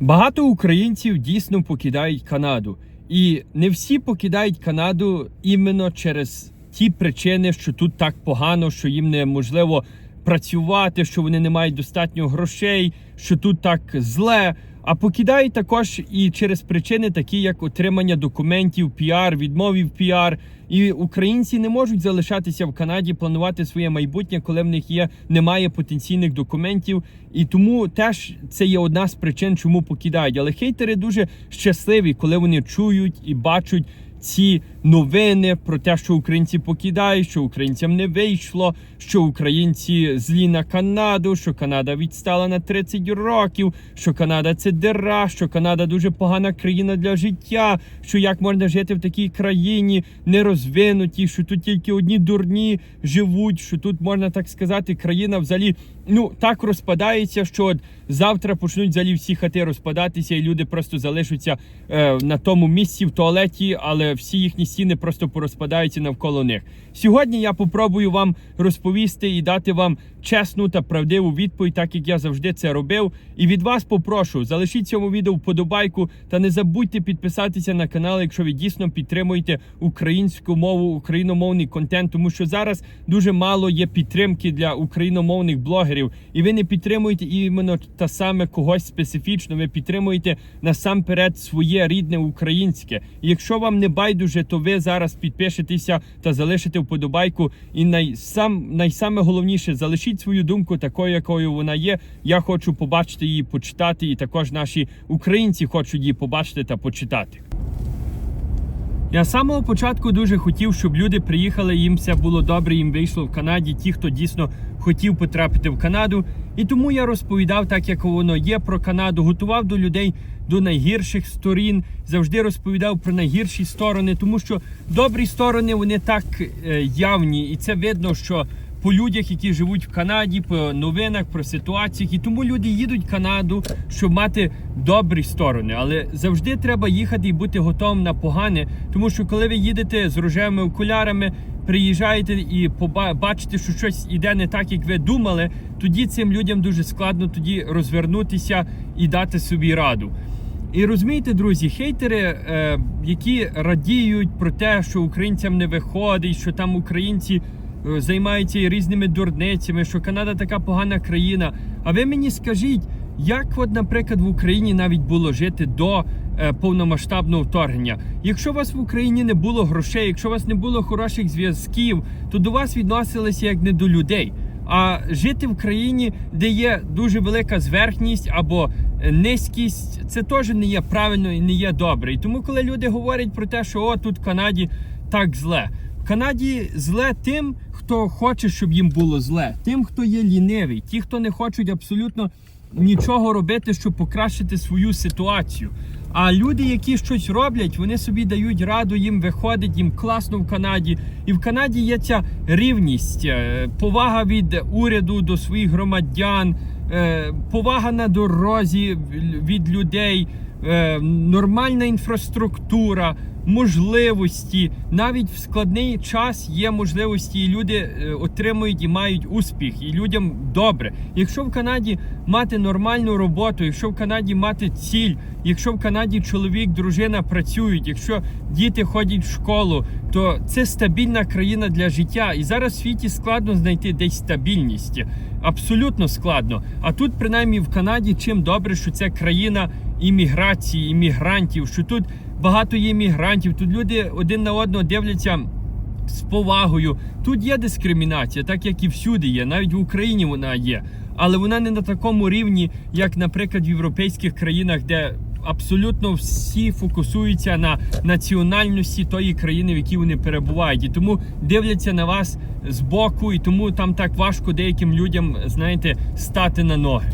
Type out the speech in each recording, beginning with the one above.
Багато українців дійсно покидають Канаду. І не всі покидають Канаду іменно через ті причини, що тут так погано, що їм неможливо працювати, що вони не мають достатньо грошей, що тут так зле. А покидають також і через причини, такі як отримання документів, піар, відмовів піар. І українці не можуть залишатися в Канаді, планувати своє майбутнє, коли в них є немає потенційних документів. І тому теж це є одна з причин, чому покидають. Але хейтери дуже щасливі, коли вони чують і бачать ці новини про те, що українці покидають, що українцям не вийшло, що українці злі на Канаду, що Канада відстала на 30 років, що Канада це дира, що Канада дуже погана країна для життя, що як можна жити в такій країні нерозвинутій, що тут тільки одні дурні живуть, що тут можна так сказати, країна взагалі ну так розпадається, що от завтра почнуть взагалі всі хати розпадатися, і люди просто залишаться е, на тому місці в туалеті, але всі їхні стіни просто порозпадаються навколо них. Сьогодні я попробую вам розповісти і дати вам чесну та правдиву відповідь, так як я завжди це робив. І від вас попрошу залишіть цьому відео вподобайку та не забудьте підписатися на канал, якщо ви дійсно підтримуєте українську мову, україномовний контент, тому що зараз дуже мало є підтримки для україномовних блогерів, і ви не підтримуєте іменно та саме когось специфічно. Ви підтримуєте насамперед своє рідне українське. І якщо вам не байдуже, то ви зараз підпишетеся та залишите вподобайку. І найсам найсаме головніше залишіть свою думку такою, якою вона є. Я хочу побачити її, почитати, і також наші українці хочуть її побачити та почитати. Я з самого початку дуже хотів, щоб люди приїхали, їм все було добре, їм вийшло в Канаді, ті, хто дійсно хотів потрапити в Канаду. І тому я розповідав так, як воно є про Канаду, готував до людей до найгірших сторін, завжди розповідав про найгірші сторони, тому що добрі сторони вони так е, явні, і це видно, що по людях, які живуть в Канаді, по новинах, про ситуаціях. І тому люди їдуть в Канаду, щоб мати добрі сторони. Але завжди треба їхати і бути готовим на погане. Тому що коли ви їдете з рожевими окулярами, приїжджаєте і бачите, що щось іде не так, як ви думали, тоді цим людям дуже складно тоді розвернутися і дати собі раду. І розумієте, друзі, хейтери, е, які радіють про те, що українцям не виходить, що там українці е, займаються різними дурницями, що Канада така погана країна. А ви мені скажіть, як, от, наприклад, в Україні навіть було жити до повномасштабного вторгнення? Якщо у вас в Україні не було грошей, якщо у вас не було хороших зв'язків, то до вас відносилися як не до людей. А жити в країні, де є дуже велика зверхність або е, низькість, це теж не є правильно і не є добре. І тому, коли люди говорять про те, що о, тут в Канаді так зле. В Канаді зле тим, хто хоче, щоб їм було зле, тим, хто є лінивий, ті, хто не хочуть абсолютно нічого робити, щоб покращити свою ситуацію. А люди, які щось роблять, вони собі дають раду, їм виходить, їм класно в Канаді. І в Канаді є ця рівність, е, повага від уряду до своїх громадян, е, повага на дорозі від людей, е, нормальна інфраструктура. Можливості навіть в складний час є можливості, і люди е, отримують і мають успіх, і людям добре. Якщо в Канаді мати нормальну роботу, якщо в Канаді мати ціль, якщо в Канаді чоловік, дружина працюють, якщо діти ходять в школу, то це стабільна країна для життя. І зараз в світі складно знайти десь стабільність. Абсолютно складно. А тут, принаймні, в Канаді чим добре, що це країна імміграції, іммігрантів, що тут багато є іммігрантів, тут люди один на одного дивляться. З повагою тут є дискримінація, так як і всюди є, навіть в Україні вона є, але вона не на такому рівні, як, наприклад, в європейських країнах, де абсолютно всі фокусуються на національності тої країни, в якій вони перебувають, і тому дивляться на вас з боку, і тому там так важко деяким людям, знаєте, стати на ноги.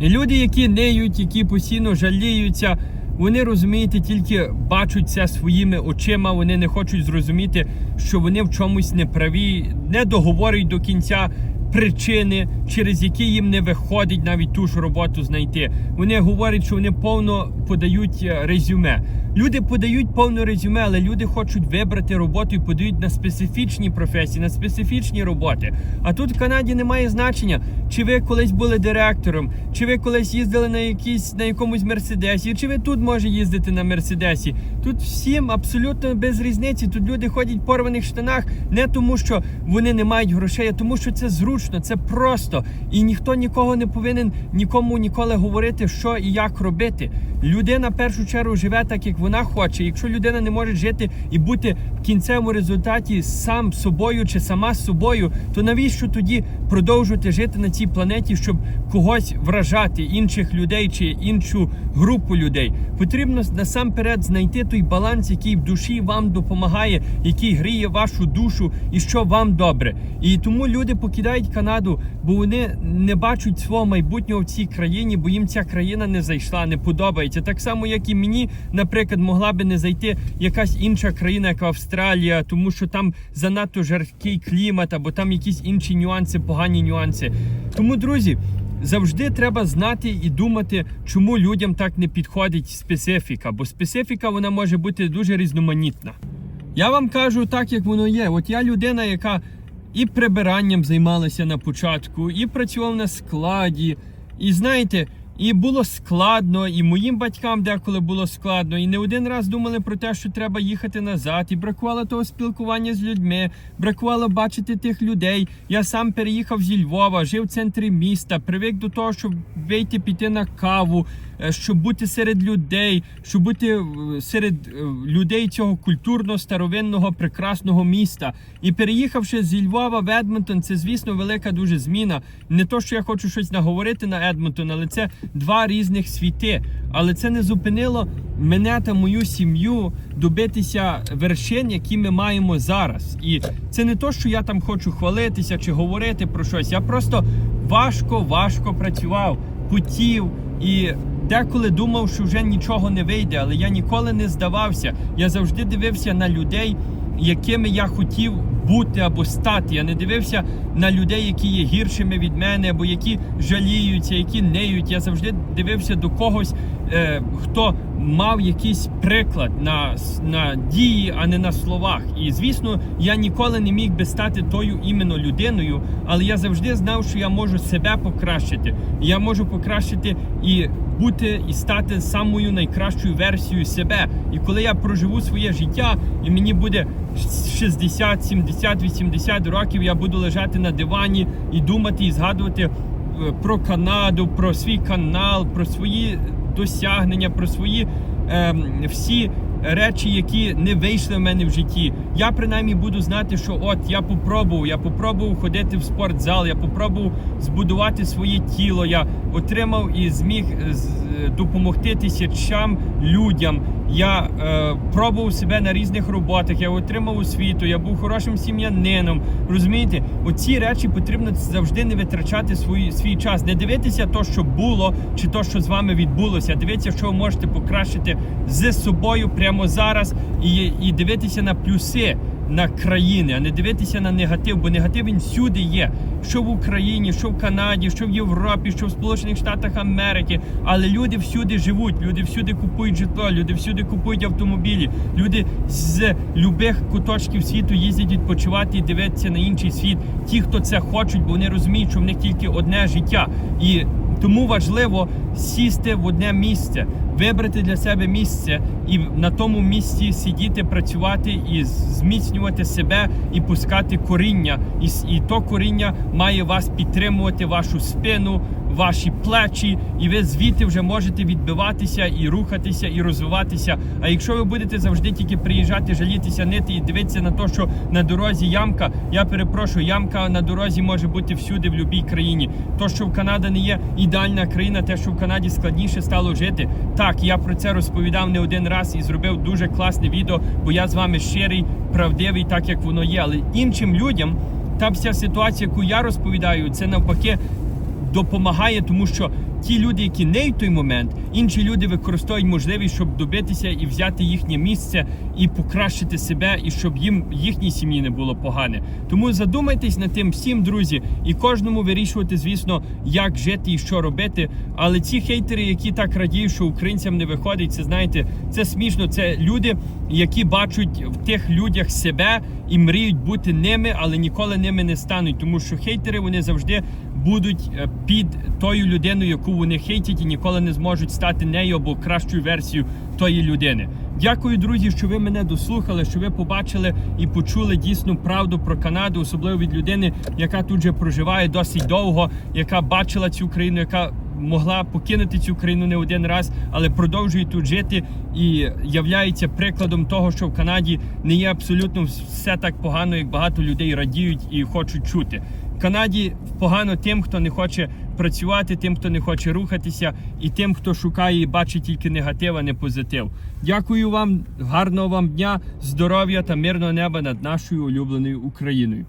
І люди, які неють, які постійно жаліються, вони розумієте, тільки бачать це своїми очима. Вони не хочуть зрозуміти, що вони в чомусь неправі, не договорюють до кінця причини, через які їм не виходить навіть ту ж роботу знайти. Вони говорять, що вони повно подають е, резюме. Люди подають повне резюме, але люди хочуть вибрати роботу і подають на специфічні професії, на специфічні роботи. А тут в Канаді немає значення, чи ви колись були директором, чи ви колись їздили на якійсь на якомусь мерседесі, чи ви тут може їздити на мерседесі. Тут всім абсолютно без різниці. Тут люди ходять в порваних штанах не тому, що вони не мають грошей, а тому, що це зручно, це просто. І ніхто нікого не повинен нікому ніколи говорити, що і як робити. Людина в першу чергу живе так, як вона хоче. Якщо людина не може жити і бути в кінцевому результаті сам собою чи сама з собою, то навіщо тоді продовжувати жити на цій планеті, щоб когось вражати інших людей чи іншу групу людей? Потрібно насамперед знайти той баланс, який в душі вам допомагає, який гріє вашу душу і що вам добре. І тому люди покидають Канаду, бо вони не бачать свого майбутнього в цій країні, бо їм ця країна не зайшла, не подобається. Так само, як і мені, наприклад, могла би не зайти якась інша країна, як Австралія, тому що там занадто жаркий клімат, або там якісь інші нюанси, погані нюанси. Тому, друзі. Завжди треба знати і думати, чому людям так не підходить специфіка, бо специфіка вона може бути дуже різноманітна. Я вам кажу так, як воно є. От я людина, яка і прибиранням займалася на початку, і працював на складі. І знаєте, і було складно, і моїм батькам деколи було складно. І не один раз думали про те, що треба їхати назад. І бракувало того спілкування з людьми, бракувало бачити тих людей. Я сам переїхав зі Львова, жив в центрі міста, привик до того, щоб вийти піти на каву, щоб бути серед людей, щоб бути е, серед е, людей цього культурно старовинного прекрасного міста. І переїхавши зі Львова в Едмонтон, це звісно велика дуже зміна. Не то, що я хочу щось наговорити на Едмонтон, але це два різних світи. Але це не зупинило мене та мою сім'ю добитися вершин, які ми маємо зараз. І це не то, що я там хочу хвалитися чи говорити про щось. Я просто важко, важко працював, путів і. Деколи думав, що вже нічого не вийде, але я ніколи не здавався. Я завжди дивився на людей, якими я хотів бути або стати. Я не дивився на людей, які є гіршими від мене, або які жаліються, які неють. Я завжди дивився до когось, е, хто мав якийсь приклад на, на дії, а не на словах. І звісно, я ніколи не міг би стати тою іменно людиною, але я завжди знав, що я можу себе покращити. Я можу покращити і бути і стати самою найкращою версією себе. І коли я проживу своє життя, і мені буде 60, 70, 80 років, я буду лежати на дивані і думати, і згадувати е, про Канаду, про свій канал, про свої досягнення, про свої е, всі речі, які не вийшли в мене в житті. Я принаймні буду знати, що от я попробував, я попробував ходити в спортзал, я попробував збудувати своє тіло. Я отримав і зміг е, е, допомогти тисячам людям. Я е, пробував себе на різних роботах, я отримав освіту, я був хорошим сім'янином. Розумієте, оці речі потрібно завжди не витрачати свій, свій час, не дивитися то, що було, чи то, що з вами відбулося. а Дивитися, що ви можете покращити з собою прямо зараз, і, і дивитися на плюси на країни, а не дивитися на негатив, бо негатив він всюди є. Що в Україні, що в Канаді, що в Європі, що в Сполучених Штатах Америки. Але люди всюди живуть, люди всюди купують житло, люди всюди купують автомобілі. Люди з любих куточків світу їздять відпочивати і дивитися на інший світ. Ті, хто це хочуть, бо вони розуміють, що в них тільки одне життя. І тому важливо сісти в одне місце, вибрати для себе місце і на тому місці сидіти, працювати і зміцнювати себе і пускати коріння. І, і то коріння має вас підтримувати, вашу спину, ваші плечі, і ви звідти вже можете відбиватися і рухатися, і розвиватися. А якщо ви будете завжди тільки приїжджати, жалітися, нити і дивитися на те, що на дорозі ямка, я перепрошую, ямка на дорозі може бути всюди, в будь-якій країні. То, що в Канада не є ідеальна країна, те, що в Канаді складніше стало жити. Так, я про це розповідав не один раз і зробив дуже класне відео, бо я з вами щирий, правдивий, так як воно є. Але іншим людям та вся ситуація, яку я розповідаю, це навпаки допомагає, тому що ті люди, які не в той момент, інші люди використовують можливість, щоб добитися і взяти їхнє місце і покращити себе, і щоб їм їхній сім'ї не було погане. Тому задумайтесь над тим всім, друзі, і кожному вирішувати, звісно, як жити і що робити. Але ці хейтери, які так радіють, що українцям не виходить, це знаєте, це смішно. Це люди, які бачать в тих людях себе і мріють бути ними, але ніколи ними не стануть, тому що хейтери вони завжди будуть е, під тою людиною, яку вони хейтять, і ніколи не зможуть стати нею або кращою версією тої людини. Дякую, друзі, що ви мене дослухали, що ви побачили і почули дійсну правду про Канаду, особливо від людини, яка тут же проживає досить довго, яка бачила цю країну, яка могла покинути цю країну не один раз, але продовжує тут жити і являється прикладом того, що в Канаді не є абсолютно все так погано, як багато людей радіють і хочуть чути. Канаді погано тим, хто не хоче працювати, тим, хто не хоче рухатися, і тим, хто шукає і бачить тільки негатив, а не позитив. Дякую вам, гарного вам дня, здоров'я та мирного неба над нашою улюбленою Україною.